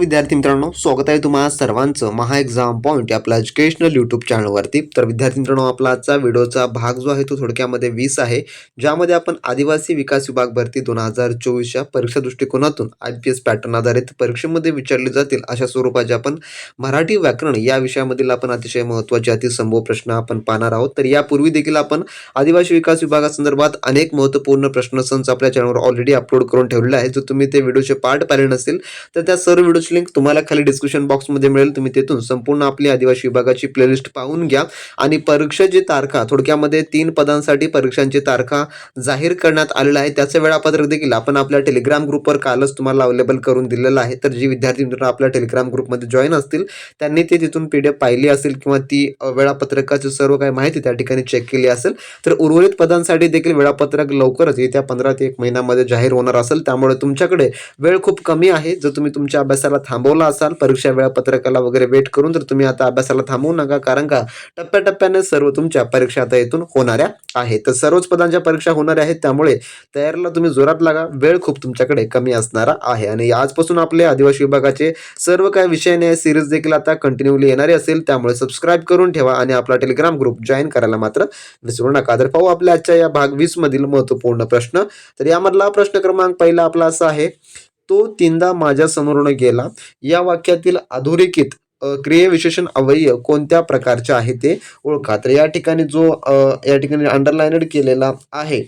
विद्यार्थी मित्रांनो स्वागत आहे तुम्हा सर्वांचं महा एक्झाम पॉईंट आपल्या एज्युकेशनल यूट्यूब चॅनलवरती तर विद्यार्थी मित्रांनो आपला आजचा व्हिडिओचा भाग जो आहे तो थोडक्यामध्ये वीस आहे ज्यामध्ये आपण आदिवासी विकास विभाग भरती दोन हजार चोवीसच्या परीक्षा दृष्टिकोनातून आय पी एस पॅटर्न आधारित परीक्षेमध्ये विचारले जातील. अशा स्वरूपाचे आपण मराठी व्याकरण या विषयामधील आपण अतिशय महत्त्वाचे अतिसंभव प्रश्न आपण पाहणार आहोत. तर यापूर्वी देखील आपण आदिवासी विकास विभागासंदर्भात अनेक महत्त्वपूर्ण प्रश्नसंच आपल्या चॅनलवर ऑलरेडी अपलोड करून ठेवलेले आहे जर तुम्ही ते व्हिडिओचे पार्ट पाहिले नसेल तर त्या सर्व लिंक तुम्हाला खाली डिस्क्रिप्शन बॉक्समध्ये मिळेल. तुम्ही तिथून संपूर्ण आपली आदिवासी विभागाची प्लेलिस्ट पाहून घ्या. आणि परीक्षेची तारखा थोडक्यामध्ये तीन पदांसाठी परीक्षांची तारखा जाहीर करण्यात आलेला आहे. त्याचं वेळापत्रक देखील आपण आपल्या टेलिग्राम ग्रुपवर कालच तुम्हाला अवेलेबल करून दिलेलं आहे. तर जी विद्यार्थी मित्र आपल्या टेलिग्राम ग्रुपमध्ये जॉईन असतील त्यांनी ते तिथून पी डी एफ पाहिली असेल किंवा ती वेळापत्रकाची सर्व काही माहिती त्या ठिकाणी चेक केली असेल तर उर्वरित पदांसाठी देखील वेळापत्रक लवकरच येत्या पंधरा ते एक महिन्यामध्ये जाहीर होणार असेल. त्यामुळे तुमच्याकडे वेळ खूप कमी आहे. जर तुम्ही तुमच्या अभ्यासाला थांबवला असाल परीक्षा वेळापत्रकाला वगैरे वेट करून तर तुम्ही आता अभ्यासाला थांबवू नका कारण का टप्प्याटप्प्याने सर्व तुमच्या परीक्षा आता येथून होणाऱ्या आहेत. तर सर्वच पदांच्या परीक्षा होणाऱ्या आहेत त्यामुळे तयारीला तुम्ही जोरात लागा. वेळ खूप तुमच्याकडे कमी असणारा आहे. आणि आजपासून आपले आदिवासी विभागाचे सर्व काही विषय न्याय सिरीज देखील आता कंटिन्यूली येणारे असेल त्यामुळे सबस्क्राईब करून ठेवा आणि आपला टेलिग्राम ग्रुप जॉईन करायला मात्र विसरू नका. तर पाहू आपल्या आजच्या या भाग वीस मधील महत्त्वपूर्ण प्रश्न. तर यामधला प्रश्न क्रमांक पहिला आपला असा आहे तो तीनदा माझ्या समोरून गेला. या वाक्यातील अधोरेखित अ, क्रियाविशेषण अवयव कोणत्या प्रकारचे आहे ते ओळखा तर या ठिकाणी जो या ठिकाणी अंडरलाइनड केलेला आहे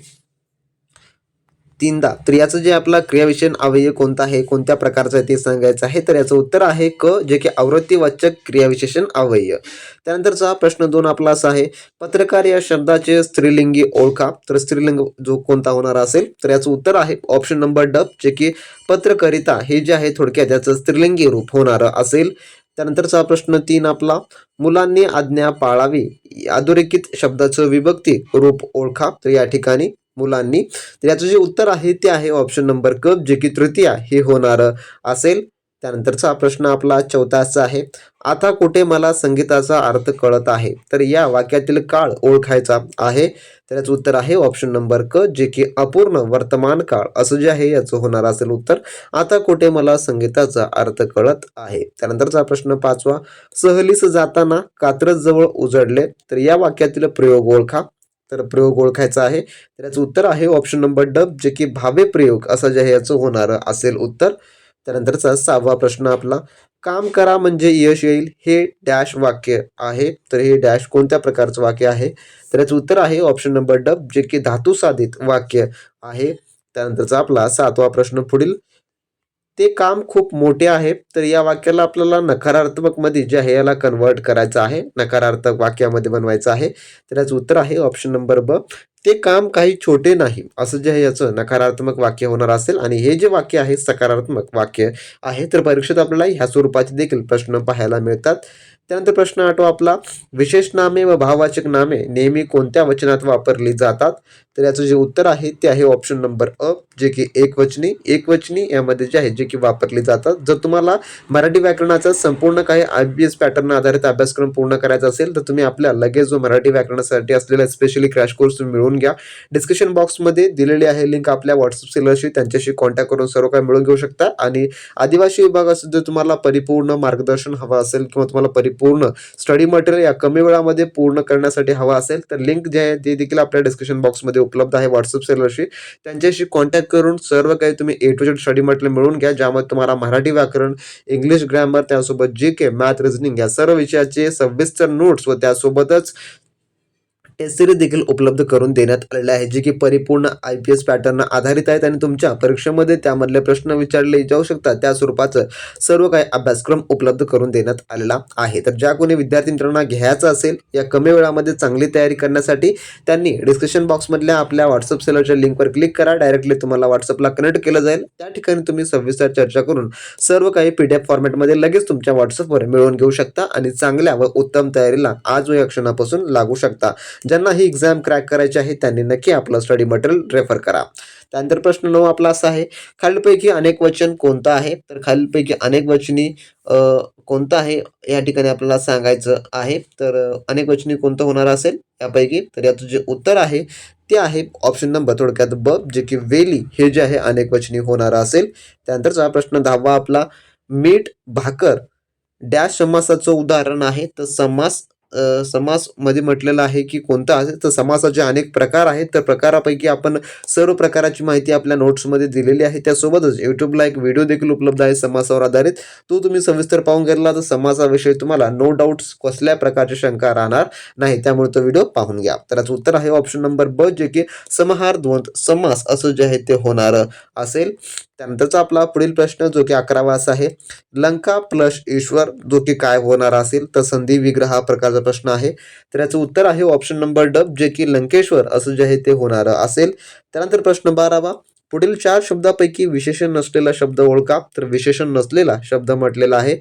तीनदा. तर याचं जे आपला क्रियाविशेषण अवयव कोणता आहे कोणत्या प्रकारचं आहे ते सांगायचं आहे. तर याचं उत्तर आहे क जे की आवृत्तीवाचक क्रियाविशेषण अवयव. त्यानंतरचा प्रश्न दोन आपला असा आहे. पत्रकार या शब्दाचे स्त्रीलिंगी ओळखा. तर स्त्रीलिंग जो कोणता होणार असेल तर याचं उत्तर आहे ऑप्शन नंबर ड जे की पत्रकारिता हे जे आहे थोडक्यात याचं स्त्रीलिंगी रूप होणारं असेल. त्यानंतरचा प्रश्न तीन आपला मुलांनी आज्ञा पाळावी. अधोरेखित शब्दाचं विभक्ती रूप ओळखा. तर या ठिकाणी मुलांनी. तर याचं जे उत्तर आहे ते आहे ऑप्शन नंबर क जे की तृतीया हे होणार असेल. त्यानंतरचा प्रश्न आपला चौथाचा आहे आता कुठे मला संगीताचा अर्थ कळत आहे? तर या वाक्यातील काळ ओळखायचा आहे. तर याचं उत्तर आहे ऑप्शन नंबर क जे की अपूर्ण वर्तमान काळ. असं जे आहे याचं होणार असेल उत्तर. आता कुठे मला संगीताचा अर्थ कळत आहे? त्यानंतरचा प्रश्न पाचवा सहलीस जाताना कात्रज जवळ उजडले. तर या वाक्यातील प्रयोग ओळखा. तर प्रयोग ओळखायचा आहे. तर याचं उत्तर आहे ऑप्शन नंबर डब जे की भावे प्रयोग असं जे आहे याचं होणार असेल उत्तर. त्यानंतरचा सहावा प्रश्न आपला काम करा म्हणजे यश येईल हे डॅश वाक्य आहे. तर हे डॅश कोणत्या प्रकारचं वाक्य आहे? तर याचं उत्तर आहे ऑप्शन नंबर डब जे की धातुसाधित वाक्य आहे. त्यानंतरचा आपला सातवा प्रश्न पुढील ते काम खूप मोठे आहे. तर या वाक्याला आपल्याला नकारात्मकमध्ये जे आहे याला कन्वर्ट करायचं आहे. नकारात्मक वाक्यामध्ये बनवायचं आहे. तर याचं उत्तर आहे ऑप्शन नंबर ब ते काम काही छोटे नाही. असं जे आहे याचं नकारात्मक वाक्य होणार असेल. आणि हे जे वाक्य आहे सकारात्मक वाक्य आहे तर परीक्षेत आपल्याला ह्या स्वरूपाचे देखील प्रश्न पाहायला मिळतात. त्यानंतर प्रश्न आठवा आपला विशेष नामे व भाववाचक नामे नेहमी कोणत्या वचनात वापरली जातात? तर याचं जे उत्तर आहे ते आहे ऑप्शन नंबर अ जे की एकवचनी. एकवचनी यामध्ये जे आहे जे की वापरली जातात. जर तुम्हाला मराठी व्याकरणाचा संपूर्ण काही आय बी एस पॅटर्न आधारित अभ्यासक्रम पूर्ण करायचा असेल तर तुम्ही आपल्या लगेच जो मराठी व्याकरणासाठी असलेला स्पेशली क्रॅश कोर्स तुम्ही मिळवून घ्या. डिस्क्रिप्शन बॉक्समध्ये दिलेली आहे लिंक आपल्या व्हॉट्सअप सेलरशी. त्यांच्याशी कॉन्टॅक्ट करून सर्व काही मिळून घेऊ शकता. आणि आदिवासी विभागाचं जर तुम्हाला परिपूर्ण मार्गदर्शन हवं असेल किंवा तुम्हाला परिपूर्ण स्टडी मटेरियल या कमी वेळामध्ये पूर्ण करण्यासाठी हवा असेल तर लिंक जे आहे ते देखील आपल्या डिस्क्रिप्शन बॉक्समध्ये उपलब्ध आहे व्हॉट्सअप सेलरशी त्यांच्याशी कॉन्टॅक्ट करून सर्व काही तुम्ही A to Z study material मिळवून घ्या ज्यामध्ये तुम्हाला मराठी व्याकरण इंग्लिश ग्रॅमर त्यासोबत जी के मॅथ रिझनिंग या सर्व विषयाचे सविस्तर नोट्स व त्यासोबतच टेस्ट सिरीज देखील उपलब्ध करून देण्यात आलेले आहे जे की परिपूर्ण आय पी एस पॅटर्न आधारित आहेत आणि तुमच्या परीक्षेमध्ये त्यामधले प्रश्न विचारले जाऊ शकतात. त्या स्वरूपाचं सर्व काही अभ्यासक्रम उपलब्ध करून देण्यात आलेला आहे. तर ज्या कोणी विद्यार्थी मित्रांना घ्यायचं असेल या कमी वेळामध्ये चांगली तयारी करण्यासाठी त्यांनी डिस्क्रिप्शन बॉक्समधल्या आपल्या व्हॉट्सअप सेलरच्या लिंकवर क्लिक करा. डायरेक्टली तुम्हाला व्हॉट्सअपला कनेक्ट केलं जाईल. त्या ठिकाणी तुम्ही सविस्तर चर्चा करून सर्व काही पी डी एफ फॉर्मॅटमध्ये लगेच तुमच्या व्हॉट्सअपवर मिळवून घेऊ शकता आणि चांगल्या व उत्तम तयारीला आज या क्षणापासून लागू शकता. ज्यांना ही एक्झाम क्रॅक करायची आहे त्यांनी नक्की आपलं स्टडी मटेरियल रेफर करा. त्यानंतर प्रश्न नऊ आपला असा आहे खालीलपैकी अनेक वचन कोणतं आहे? तर खालीलपैकी अनेक वचनी कोणतं आहे? या ठिकाणी आपल्याला सांगायचं आहे. तर अनेक वचनी कोणतं होणार असेल? यापैकी. तर याचं जे उत्तर आहे ते आहे ऑप्शन नंबर थोडक्यात ब जे की वेली हे जे आहे अनेक वचनी होणार असेल. त्यानंतरचा प्रश्न दहावा आपला मीठ भाकर डॅश समासाचं उदाहरण आहे. तर समास समासमध्ये म्हटलेलं आहे की कोणता आहे? तर समासाचे अनेक प्रकार आहेत. तर प्रकारापैकी आपण सर्व प्रकाराची माहिती आपल्या नोट्समध्ये दिलेली आहे. त्यासोबतच यूट्यूबला एक व्हिडिओ देखील उपलब्ध आहे समासावर आधारित. तो तुम्ही सविस्तर पाहून घेतला तर समासाविषयी तुम्हाला नो डाऊट्स कसल्या प्रकारची शंका राहणार नाही. त्यामुळे तो व्हिडिओ पाहून घ्या. तर याचं उत्तर आहे ऑप्शन नंबर ब जे की समाहार द्वंद समास असं जे आहे ते होणार असेल. त्यानंतरचा आपला पुढील प्रश्न जो की अकरावा असा आहे. लंका प्लस ईश्वर जो की काय होणार असेल? तर संधी विग्रह हा प्रकारचा प्रश्न आहे. तर याचं उत्तर आहे ऑप्शन नंबर डब जे की लंकेश्वर असं जे आहे ते होणार असेल. त्यानंतर प्रश्न बारावा पुढील चार शब्दापैकी विशेषण नसलेला शब्द ओळखा. तर विशेषण नसलेला शब्द म्हटलेला आहे.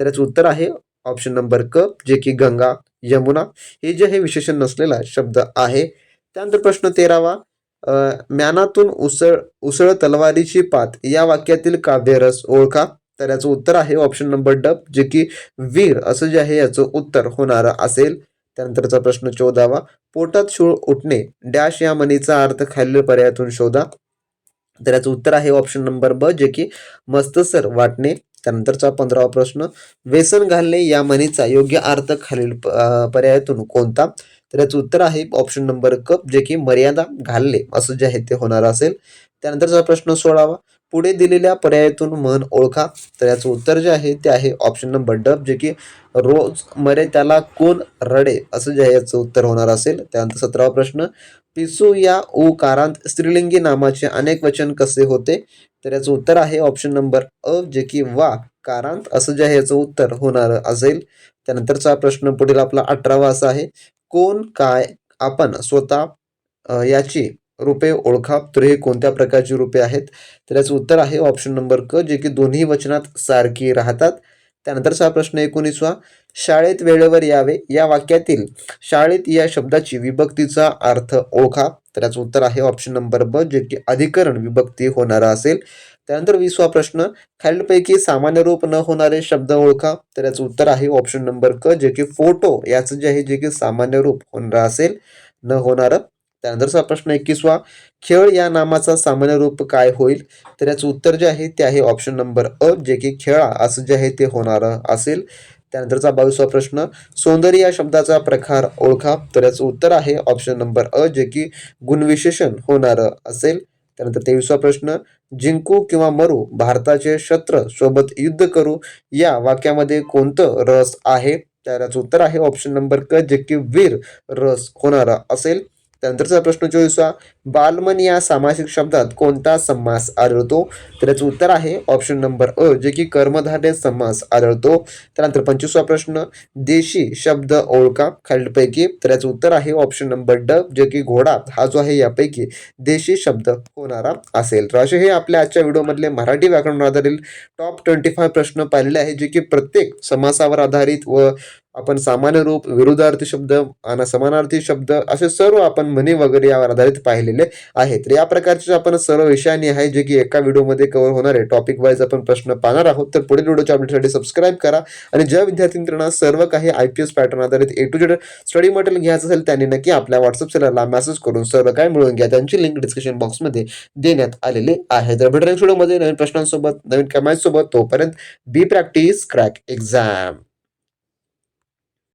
तर याचं उत्तर आहे ऑप्शन नंबर क जे की गंगा यमुना हे जे आहे विशेषण नसलेला शब्द आहे. त्यानंतर प्रश्न तेरावा म्यानातून उसळ उसळ तलवारीची पात या वाक्यातील काव्यरस ओळखा. तर याचं उत्तर आहे ऑप्शन नंबर डब जे की वीर असं जे आहे याचं उत्तर होणार असेल. त्यानंतरचा प्रश्न चौदावा पोटात शूळ उठणे डॅश या म्हणीचा अर्थ खालील पर्यायातून शोधा. तर याचं उत्तर आहे ऑप्शन नंबर ब जे की मस्तसर वाटणे. त्यानंतरचा पंधरावा प्रश्न व्यसन घालणे या म्हणीचा योग्य अर्थ खालील प- पर्यायातून कोणता? तर याचं उत्तर आहे ऑप्शन नंबर क जे की मर्यादा घालणे असं जे आहे ते होणार असेल. त्यानंतरचा प्रश्न सोळावा पुढे दिलेल्या पर्यायातून मन ओळखा. तर याचं उत्तर जे आहे ते आहे ऑप्शन नंबर डब जे की रोज मरे त्याला कोण रडे असं जे आहे याचं उत्तर होणार असेल. त्यानंतर सतरावा प्रश्न पिसू या उकारांत स्त्रीलिंगी नामाचे अनेक वचन कसे होते? तर याचं उत्तर आहे ऑप्शन नंबर अ जे की वा कारांत असं जे आहे याचं उत्तर होणार असेल. त्यानंतरचा प्रश्न पुढील आपला अठरावा असा आहे कोण काय आपण स्वतः याची रूपे ओळखा. तर हे कोणत्या प्रकारची रूपे आहेत? तर याचं उत्तर आहे ऑप्शन नंबर क जे की दोन्ही वचनात सारखी राहतात. त्यानंतरचा प्रश्न एकोणीसवा शाळेत वेळेवर यावे. या वाक्यातील शाळेत या शब्दाची विभक्तीचा अर्थ ओळखा. तर याचं उत्तर आहे ऑप्शन नंबर ब जे की अधिकरण विभक्ती होणारा असेल. त्यानंतर वीसवा प्रश्न खालीलपैकी सामान्य रूप न होणारे शब्द ओळखा. तर याचं उत्तर आहे ऑप्शन नंबर क जे की फोटो याचं जे आहे जे की सामान्य रूप होणार असेल न होणारं. त्यानंतरचा प्रश्न एकवीसवा खेळ या नामाचा सामान्य रूप काय होईल? तर याचं उत्तर जे आहे ते आहे ऑप्शन नंबर अ जे की खेळा असं जे आहे ते होणार असेल. त्यानंतरचा बावीसवा प्रश्न सौंदर्य या शब्दाचा प्रकार ओळखा. तर याचं उत्तर आहे ऑप्शन नंबर अ जे की गुणविशेषण होणार असेल. त्यानंतर तेवीसवा प्रश्न जिंकू किंवा मरू भारताचे शत्र सोबत युद्ध करू या वाक्यामध्ये कोणतं रस आहे? तर याचं उत्तर आहे ऑप्शन नंबर क जे की वीर रस होणार असेल. त्यानंतरचा प्रश्न चोवीसवा बालमन या सामासिक शब्दात कोणता समास आढळतो? तर याचं उत्तर आहे ऑप्शन नंबर अ जे की कर्मधारय समास आढळतो. त्यानंतर पंचवीसवा प्रश्न देशी शब्द ओळखा खालीलपैकी. तर याचं उत्तर आहे ऑप्शन नंबर ड जे की घोडा. हा जो आहे यापैकी देशी शब्द होणारा असेल. तर असे हे आपल्या आजच्या व्हिडिओमधले मराठी व्याकरण आधारित टॉप ट्वेंटी फाय प्रश्न पाहिलेले आहे जे की प्रत्येक समासावर आधारित व आपण सामान्य रूप विरुद्धार्थी शब्द आणि समानार्थी शब्द असे सर्व आपण म्हणी वगैरे यावर आधारित पाहिलेले आहेत. तर या प्रकारचे आपण सर्व विषयांनी आहे जे की एका व्हिडिओमध्ये कव्हर होणार आहे टॉपिक वाईज आपण प्रश्न पाहणार आहोत तर पुढील व्हिडिओच्या अपडेटसाठी सबस्क्राईब करा. आणि ज्या विद्यार्थी मित्रांना सर्व काही आय पी एस पॅटर्न आधारित A to Z study material घ्यायचं असेल त्यांनी नक्की आपल्या व्हॉट्सअप सेलरला मेसेज करून सर्व काय मिळवून घ्या. त्यांची लिंक डिस्क्रिप्शन बॉक्समध्ये देण्यात आलेली आहे. तर भेटूया व्हिडिओमध्ये नवीन प्रश्नांसोबत नवीन कमाईसोबत तोपर्यंत बी प्रॅक्टिस क्रॅक एक्झाम